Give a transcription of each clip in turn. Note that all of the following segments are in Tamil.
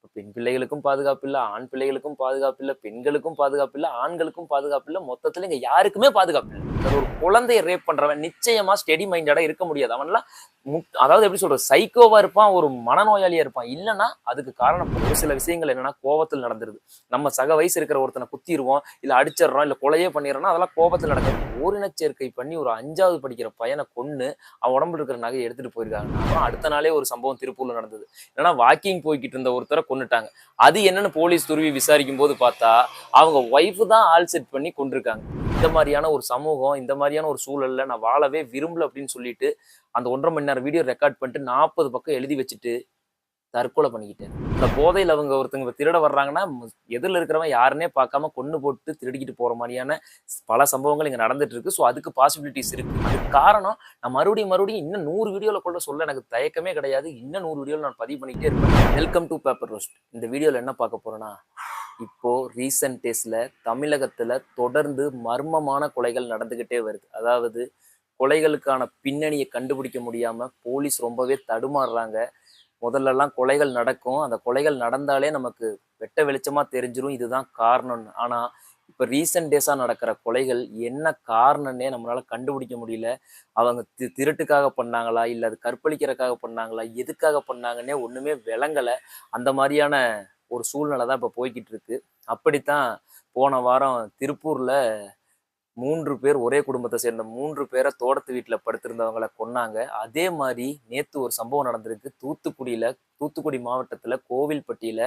இப்போ பெண் பிள்ளைகளுக்கும் பாதுகாப்பு இல்லை ஆண் பிள்ளைகளுக்கும் பாதுகாப்பு இல்லை பெண்களுக்கும் பாதுகாப்பு இல்லை ஆண்களுக்கும் பாதுகாப்பு இல்லை. மொத்தத்துல இங்க யாருக்குமே பாதுகாப்பு இல்லை. ஒரு குழந்தைய ரேப் பண்றவன் நிச்சயமா ஸ்டெடி மைண்டடாக இருக்க முடியாது. அவன்லாம் அதாவது எப்படி சொல்றது சைக்கோவா இருப்பான் ஒரு மனநோயாளியா இருப்பான். இல்லைன்னா அதுக்கு காரணம் ஒரு சில விஷயங்கள் என்னன்னா கோவத்தில் நடந்துருது. நம்ம சக வயசு இருக்கிற ஒருத்தனை குத்திடுவோம் இல்ல அடிச்சிடுறோம் இல்ல கொலையே பண்ணிடுறோம்னா அதெல்லாம் கோபத்தில் நடக்குது ஓரினச் சேர்க்கை பண்ணி ஒரு அஞ்சாவது படிக்கிற பையனை கொண்டு அவன் உடம்புல இருக்கிற நகையை எடுத்துட்டு போயிருக்காங்க. அப்புறம் அடுத்த நாளே ஒரு சம்பவம் திருப்பூர்ல நடந்தது. ஏன்னா வாக்கிங் போய்கிட்டு இருந்த ஒருத்தரை கொண்டுட்டாங்க அது என்னன்னு போலீஸ் துருவி விசாரிக்கும் போது பார்த்தா அவங்க ஒய்ஃப் தான் ஆல் செட் பண்ணி கொண்டிருக்காங்க இந்த மாதிரியான ஒரு சமூகம் இந்த மாதிரியான ஒரு சூழல்ல நான் வாழவே விரும்பல அப்படின்னு சொல்லிட்டு அந்த ஒன்றரை மணி நேரம் வீடியோ ரெக்கார்ட் பண்ணிட்டு நாற்பது பக்கம் எழுதி வச்சுட்டு தற்கொலை பண்ணிக்கிட்டேன். இந்த போதையில் அவங்க ஒருத்தங்க திருட வர்றாங்கன்னா எதிரில் இருக்கிறவன் யாருன்னே பார்க்காம கொண்டு போட்டு திருடிக்கிட்டு போகிற மாதிரியான பல சம்பவங்கள் இங்கே நடந்துட்டு இருக்கு. ஸோ அதுக்கு பாசிபிலிட்டிஸ் இருக்கு. அதுக்கு காரணம் நான் மறுபடியும் மறுபடியும் இன்னும் நூறு வீடியோவில் கூட சொல்ல எனக்கு தயக்கமே கிடையாது. இன்னும் நூறு வீடியோவில் நான் பதிவு பண்ணிக்கிட்டே இருப்பேன். வெல்கம் டு பேப்பர் ரோஸ்ட் இந்த வீடியோவில் என்ன பார்க்க போறேன்னா இப்போ ரீசன்ட் டேஸில் தமிழகத்தில் தொடர்ந்து மர்மமான கொலைகள் நடந்துக்கிட்டே வருது. அதாவது கொலைகளுக்கான பின்னணியை கண்டுபிடிக்க முடியாமல் போலீஸ் ரொம்பவே தடுமாறுறாங்க. முதல்லலாம் கொலைகள் நடக்கும். அந்த கொலைகள் நடந்தாலே நமக்கு வெட்ட வெளிச்சமாக தெரிஞ்சிடும் இதுதான் காரணம்னு ஆனால் இப்போ ரீசெண்ட் டேஸாக நடக்கிற கொலைகள் என்ன காரணம்னே நம்மளால் கண்டுபிடிக்க முடியல. அவங்க தி திருட்டுக்காக பண்ணாங்களா? இல்லை அது கற்பழிக்கிறக்காக பண்ணாங்களா? எதுக்காக பண்ணாங்கன்னே ஒன்றுமே விளங்கலை. அந்த மாதிரியான ஒரு சூழ்நிலை தான் இப்போ போய்கிட்டு இருக்கு அப்படித்தான் போன வாரம் திருப்பூரில் மூன்று பேர் ஒரே குடும்பத்தை சேர்ந்த மூன்று பேரை தோட்டத்து வீட்டில் படுத்திருந்தவங்களை கொன்னாங்க. அதே மாதிரி நேற்று ஒரு சம்பவம் நடந்திருக்கு. தூத்துக்குடியில் தூத்துக்குடி மாவட்டத்தில் கோவில்பட்டியில்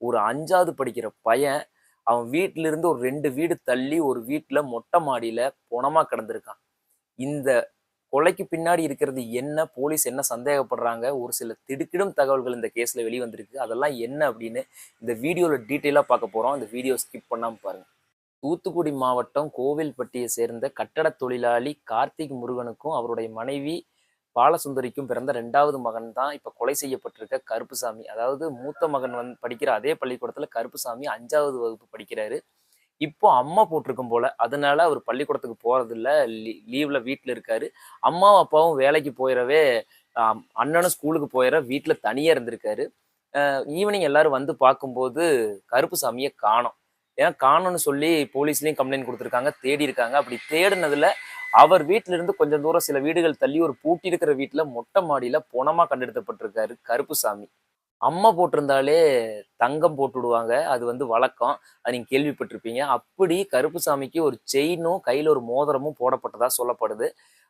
ஒரு அஞ்சாவது படிக்கிற பையன் அவன் வீட்டிலிருந்து ஒரு ரெண்டு வீடு தள்ளி ஒரு வீட்டில் மொட்டை மாடியில் பொணமாக கிடந்திருக்கான். இந்த கொலைக்கு பின்னாடி இருக்கிறது என்ன? போலீஸ் என்ன சந்தேகப்படுறாங்க? ஒரு சில திடுக்கிடும் தகவல்கள் இந்த கேஸில் வெளிவந்திருக்கு. அதெல்லாம் என்ன அப்படின்னு இந்த வீடியோவில் டீட்டெயிலாக பார்க்க போகிறோம் இந்த வீடியோ ஸ்கிப் பண்ணாம பாருங்கள் தூத்துக்குடி மாவட்டம் கோவில்பட்டியை சேர்ந்த கட்டட தொழிலாளி கார்த்திக் முருகனுக்கும் அவருடைய மனைவி பாலசுந்தரிக்கும் பிறந்த ரெண்டாவது மகன் தான் இப்போ கொலை செய்யப்பட்டிருக்க கருப்புசாமி. அதாவது மூத்த மகன் வந்து படிக்கிற அதே பள்ளிக்கூடத்தில் கருப்புசாமி அஞ்சாவது வகுப்பு படிக்கிறாரு. இப்போ அம்மா போட்டிருக்கும் போல. அதனால அவர் பள்ளிக்கூடத்துக்கு போறது லீ லீவ்ல வீட்டில் இருக்காரு. அம்மாவும் அப்பாவும் வேலைக்கு போயிடவே அண்ணனும் ஸ்கூலுக்கு போயிட வீட்டில் தனியாக இருந்திருக்காரு. ஈவினிங் எல்லாரும் வந்து பார்க்கும்போது கருப்புசாமியை காணோம். ஏன்னா காணோம்னு சொல்லி போலீஸ்லேயும் கம்ப்ளைண்ட் கொடுத்துருக்காங்க தேடி இருக்காங்க. அப்படி தேடினதுல அவர் வீட்டுல இருந்து கொஞ்சம் தூரம் சில வீடுகள் தள்ளி ஒரு பூட்டி இருக்கிற வீட்டில் மொட்டை மாடியில் பொணமா கண்டெடுத்தப்பட்டிருக்காரு கருப்புசாமி அம்மா போட்டிருந்தாலே தங்கம் போட்டுடுவாங்க. அது வந்து வழக்கம். அது நீங்கள் கேள்விப்பட்டிருப்பீங்க. அப்படி கருப்புசாமிக்கு ஒரு செயினும் கையில் ஒரு மோதிரமும் போடப்பட்டதாக சொல்லப்படுது.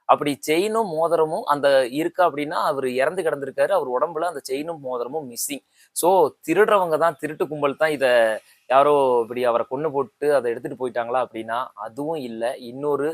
அப்படி செயினும் மோதிரமும் அந்த இருக்கா அப்படின்னா அவர் இறந்து கிடந்திருக்காரு. அவர் உடம்புல அந்த செயினும் மோதிரமும் மிஸ்ஸிங் ஸோ திருடுறவங்க தான் திருட்டு கும்பல் தான் இதை யாரோ இப்படி அவரை கொண்டு போட்டு அதை எடுத்துகிட்டு போயிட்டாங்களா அப்படின்னா அதுவும் இல்லை. இன்னொரு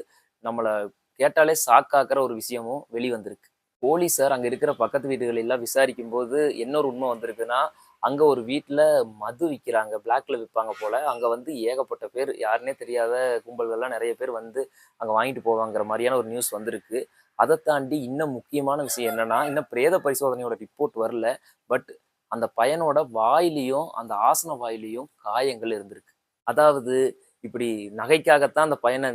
நம்மளை கேட்டாலே சாக்காக்குற ஒரு விஷயமும் வெளிவந்திருக்கு. போலீஸார் அங்கே இருக்கிற பக்கத்து வீடுகள் எல்லாம் விசாரிக்கும் போது இன்னொரு உண்மை வந்திருக்குன்னா அங்கே ஒரு வீட்டில் மது விற்கிறாங்க பிளாக்ல விற்பாங்க போல. அங்கே வந்து ஏகப்பட்ட பேர் யாருன்னே தெரியாத கும்பல்கள்லாம் நிறைய பேர் வந்து அங்கே வாங்கிட்டு போவாங்கிற மாதிரியான ஒரு நியூஸ் வந்திருக்கு. அதை தாண்டி இன்னும் முக்கியமான விஷயம் என்னன்னா இன்னும் பிரேத பரிசோதனையோட ரிப்போர்ட் வரல. பட் அந்த பையனோட வாயிலையும் அந்த ஆசன வாயிலையும் காயங்கள் இருந்திருக்கு. அதாவது இப்படி நகைக்காகத்தான் அந்த பையனை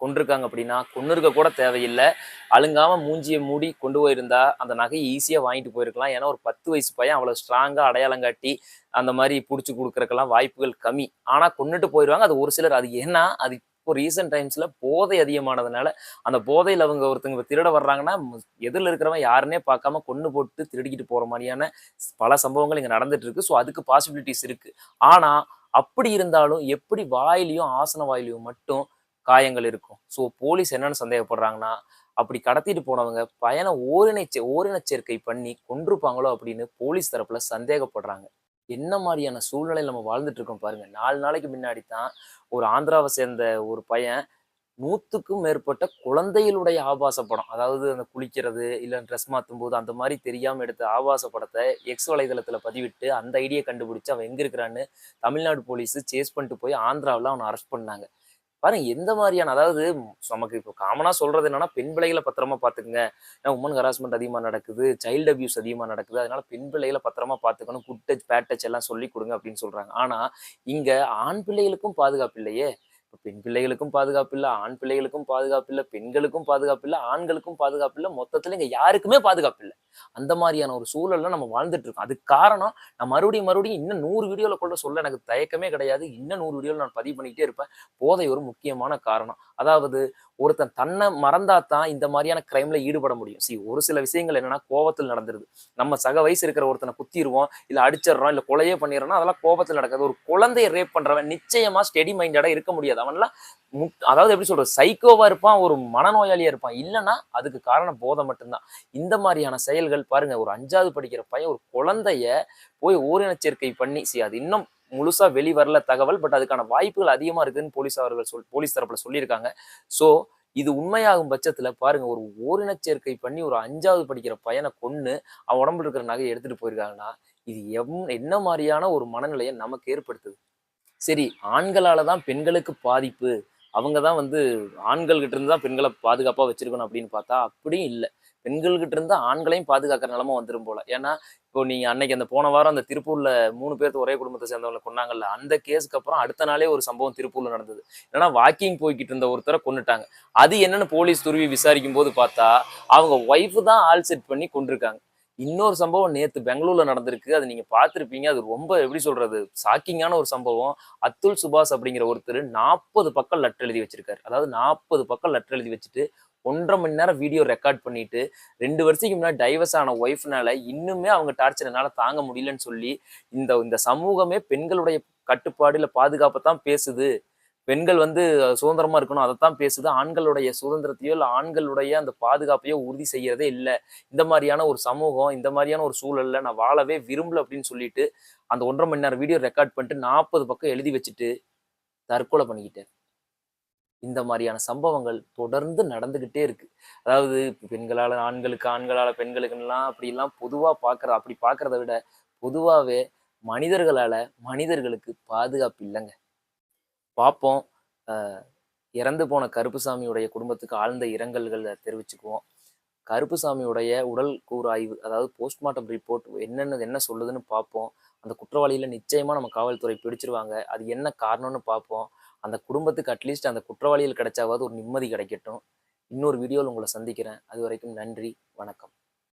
கொண்டிருக்காங்க அப்படின்னா கொண்டிருக்க கூட தேவையில்லை. அழுங்காம மூஞ்சியை மூடி கொண்டு போயிருந்தா அந்த நகையை ஈஸியாக வாங்கிட்டு போயிருக்கலாம். ஏன்னா ஒரு பத்து வயசு பையன் அவ்வளோ ஸ்ட்ராங்காக அடையாளம் காட்டி அந்த மாதிரி பிடிச்சி கொடுக்குறக்கெல்லாம் வாய்ப்புகள் கம்மி. ஆனால் கொண்டுட்டு போயிடுவாங்க அது ஒரு சிலர். அது ஏன்னா அது இப்போ ரீசெண்ட் டைம்ஸில் போதை அதிகமானதுனால அந்த போதையில் அவங்க ஒருத்தங்க திருட வர்றாங்கன்னா எதிரில் இருக்கிறவன் யாருன்னே பார்க்காம கொண்டு போட்டு திருடிக்கிட்டு போகிற மாதிரியான பல சம்பவங்கள் இங்கே நடந்துட்டு இருக்கு ஸோ அதுக்கு பாசிபிலிட்டிஸ் இருக்குது ஆனால் அப்படி இருந்தாலும் எப்படி வாயிலையும் ஆசன வாயிலையும் மட்டும் காயங்கள் இருக்கும். ஸோ போலீஸ் என்னன்னு சந்தேகப்படுறாங்கன்னா அப்படி கடத்திட்டு போனவங்க பயண ஓரினை சே- ஓரினச் சேர்க்கை பண்ணி கொண்டிருப்பாங்களோ அப்படின்னு போலீஸ் தரப்புல சந்தேகப்படுறாங்க. என்ன மாதிரியான சூழ்நிலையில் நம்ம வாழ்ந்துட்டு இருக்கோம் பாருங்க. நாலு நாளைக்கு முன்னாடி தான் ஒரு ஆந்திராவை சேர்ந்த ஒரு பையன் நூற்றுக்கும் மேற்பட்ட குழந்தைகளுடைய ஆபாச படம் அதாவது அந்த குளிக்கிறது இல்லை ட்ரெஸ் மாற்றும் போது அந்த மாதிரி தெரியாமல் எடுத்த ஆபாச படத்தை எக்ஸ் வலைதளத்தில் பதிவிட்டு அந்த ஐடியை கண்டுபிடிச்சு அவன் எங்கே இருக்கிறான்னு தமிழ்நாடு போலீஸ் சேஸ் பண்ணிட்டு போய் ஆந்திராவில் அவனை அரெஸ்ட் பண்ணாங்க. பாருங்க எந்த மாதிரியான அதாவது நமக்கு இப்போ காமனா சொல்றது என்னன்னா பெண் பிள்ளைகளை பத்திரமா பாத்துக்குங்க ஏன்னா உமன் ஹராஸ்மெண்ட் அதிகமா நடக்குது சைல்டு அபியூஸ் அதிகமா நடக்குது. அதனால பெண் பிள்ளைகளை பத்திரமா பாத்துக்கணும் குட் டச் பேட் டச் எல்லாம் சொல்லி கொடுங்க அப்படின்னு சொல்றாங்க. ஆனா இங்க ஆண் பிள்ளைகளுக்கும் பாதுகாப்பு இல்லையே. பெண் பிள்ளைகளுக்கும் பாதுகாப்பு இல்லை ஆண் பிள்ளைகளுக்கும் பாதுகாப்பு இல்லை பெண்களுக்கும் பாதுகாப்பு இல்லை ஆண்களுக்கும் பாதுகாப்பு இல்லை மொத்தத்துல இங்க யாருக்குமே பாதுகாப்பு இல்லை. அந்த மாதிரியான ஒரு சூழல்ல நம்ம வாழ்ந்துட்டு இருக்கோம். அதுக்கு காரணம் நான் மறுபடியும் மறுபடியும் இன்னும் நூறு வீடியோல கூட சொல்ல எனக்கு தயக்கமே கிடையாது. இன்னும் நூறு வீடியோவில் நான் பதிவு பண்ணிக்கிட்டே இருப்பேன். போதை ஒரு முக்கியமான காரணம். அதாவது ஒருத்தன் தன்னை மறந்தாதான் இந்த மாதிரியான கிரைம்ல ஈடுபட முடியும். சி ஒரு சில விஷயங்கள் என்னன்னா கோபத்தில் நடந்துருது. நம்ம சக வயசு இருக்கிற ஒருத்தனை குத்திடுவோம் இல்ல அடிச்சிடுறோம் இல்ல கொலையே பண்ணிடுறோம்னா அதெல்லாம் கோபத்தில் நடக்காது. ஒரு குழந்தைய ரேப் பண்றவன் நிச்சயமா ஸ்டெடி மைண்டடா இருக்க முடியாது. அவன்லாம் அதாவது எப்படி சொல்றது சைக்கோவா இருப்பான் ஒரு மனநோயாளியா இருப்பான். இல்லைன்னா அதுக்கு காரணம் போதை மட்டும்தான். இந்த மாதிரியான செயல்கள் பாருங்க ஒரு அஞ்சாவது படிக்கிற பையன் ஒரு குழந்தைய போய் ஓரினச் சேர்க்கை பண்ணி சரி அது இன்னும் முழுசா வெளி வரல தகவல் பட் அதுக்கான வாய்ப்புகள் அதிகமா இருக்குன்னு போலீஸ் அவர்கள் சொல் போலீஸ் தரப்புல சொல்லியிருக்காங்க. சோ இது உண்மையாகும் பட்சத்துல பாருங்க ஒரு ஓரினச்சேர்க்கை பண்ணி ஒரு அஞ்சாவது படிக்கிற பையனை கொண்டு அவன் உடம்புல இருக்கிற நகையை எடுத்துட்டு போயிருக்காங்கன்னா இது எம் என்ன மாதிரியான ஒரு மனநிலையை நமக்கு ஏற்படுத்துது? சரி ஆண்களால் தான் பெண்களுக்கு பாதிப்பு. அவங்க தான் வந்து ஆண்கள்கிட்ட இருந்து தான் பெண்களை பாதுகாப்பாக வச்சுருக்கணும் அப்படின்னு பார்த்தா அப்படியும் இல்லை. பெண்கள்கிட்ட இருந்து ஆண்களையும் பாதுகாக்கிற நிலைமை வந்துரும் போல. ஏன்னா இப்போ நீங்கள் அன்னைக்கு அந்த போன வாரம் அந்த திருப்பூரில் மூணு பேர்த்து ஒரே குடும்பத்தை சேர்ந்தவங்களை கொன்னாங்கல்ல அந்த கேஸுக்கு அப்புறம் அடுத்த நாளே ஒரு சம்பவம் திருப்பூரில் நடந்தது. ஏன்னா வாக்கிங் போய்கிட்டு இருந்த ஒருத்தரை கொன்னுட்டாங்க. அது என்னன்னு போலீஸ் துருவி விசாரிக்கும் போது பார்த்தா அவங்க ஒய்ஃப் தான் ஆல் செட் பண்ணி கொண்டிருக்காங்க இன்னொரு சம்பவம் நேற்று பெங்களூர்ல நடந்திருக்கு. அது நீங்க பார்த்துருப்பீங்க. அது ரொம்ப எப்படி சொல்றது? ஷாக்கிங்கான ஒரு சம்பவம். அத்துல் சுபாஷ் அப்படிங்கிற ஒருத்தர் நாற்பது பக்கம் லெட்டர் எழுதி வச்சிருக்காரு. அதாவது நாற்பது பக்கம் லெட்டர் எழுதி வச்சுட்டு ஒன்றரை மணி நேரம் வீடியோ ரெக்கார்ட் பண்ணிட்டு ரெண்டு வருஷத்துக்கு முன்னாடி டைவர்ஸ் ஆன ஒய்ஃப்னால இன்னுமே அவங்க டார்ச்சர் என்னால் தாங்க முடியலன்னு சொல்லி இந்த இந்த சமூகமே பெண்களுடைய கட்டுப்பாடு இல்லை பாதுகாப்பை தான் பேசுது. பெண்கள் வந்து சுதந்திரமா இருக்கணும் அதைத்தான் பேசுது. ஆண்களுடைய சுதந்திரத்தையோ இல்லை ஆண்களுடைய அந்த பாதுகாப்பையோ உறுதி செய்யறதே இல்லை. இந்த மாதிரியான ஒரு சமூகம் இந்த மாதிரியான ஒரு சூழல்ல நான் வாழவே விரும்பல அப்படின்னு சொல்லிட்டு அந்த ஒன்றரை மணி நேரம் வீடியோ ரெக்கார்ட் பண்ணிட்டு நாற்பது பக்கம் எழுதி வச்சுட்டு தற்கொலை பண்ணிக்கிட்டார் இந்த மாதிரியான சம்பவங்கள் தொடர்ந்து நடந்துகிட்டே இருக்கு. அதாவது பெண்களால் ஆண்களுக்கு ஆண்களால் பெண்களுக்குலாம் அப்படிலாம் பொதுவாக பார்க்குற அப்படி பார்க்குறத விட பொதுவாகவே மனிதர்களால் மனிதர்களுக்கு பாதுகாப்பு இல்லைங்க. பார்ப்போம். இறந்து போன கருப்புசாமியுடைய குடும்பத்துக்கு ஆழ்ந்த இரங்கல்களை தெரிவிச்சுக்குவோம். கருப்புசாமியுடைய உடல் கூறு ஆய்வு அதாவது போஸ்ட்மார்ட்டம் ரிப்போர்ட் என்னென்ன என்ன சொல்லுதுன்னு பார்ப்போம். அந்த குற்றவாளியில் நிச்சயமாக நம்ம காவல்துறை பிடிச்சிருவாங்க. அது என்ன காரணம்னு பார்ப்போம். அந்த குடும்பத்துக்கு அட்லீஸ்ட் அந்த குற்றவாளிகள் கிடைச்சாவது ஒரு நிம்மதி கிடைக்கட்டும். இன்னொரு வீடியோவில் உங்களை சந்திக்கிறேன். அது வரைக்கும் நன்றி வணக்கம்.